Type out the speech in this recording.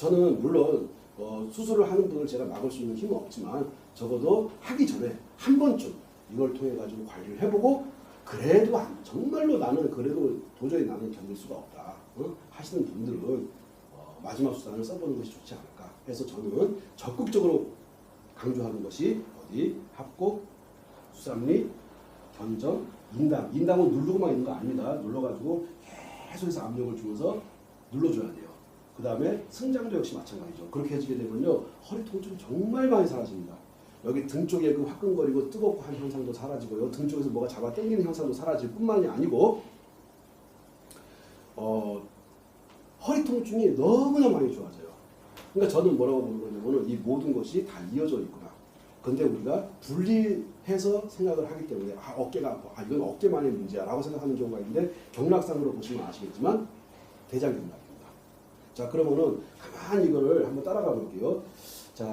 저는 물론 어, 수술을 하는 분을 제가 막을 수 있는 힘은 없지만 적어도 하기 전에 한 번쯤 이걸 통해 가지고 관리를 해보고 그래도 안- 정말로 나는 그래도 도저히 나는 견딜 수가 없다 어? 하시는 분들은 어, 마지막 수단을 써보는 것이 좋지 않을까 해서 저는 적극적으로 강조하는 것이 어디 합곡, 수삼리, 견점, 인당. 인당은 누르고만 있는 거 아닙니다. 눌러가지고 계속해서 압력을 주면서 눌러줘야 돼요. 그 다음에 승장도 역시 마찬가지죠. 그렇게 해주게 되면요 허리 통증이 정말 많이 사라집니다. 여기 등 쪽에 그 화끈거리고 뜨겁고 한 현상도 사라지고요. 등 쪽에서 뭐가 잡아 당기는 현상도 사라질 뿐만이 아니고 어, 허리 통증이 너무나 많이 좋아져요. 그러니까 저는 뭐라고 보는 거냐면은 이 모든 것이 다 이어져 있구나. 근데 우리가 분리해서 생각을 하기 때문에 아 어깨가 아파, 아 이건 어깨만의 문제야라고 생각하는 경우가 있는데 경락상으로 보시면 아시겠지만 대장경락입니다. 자 그러면은 가만히 이거를 한번 따라가 볼게요.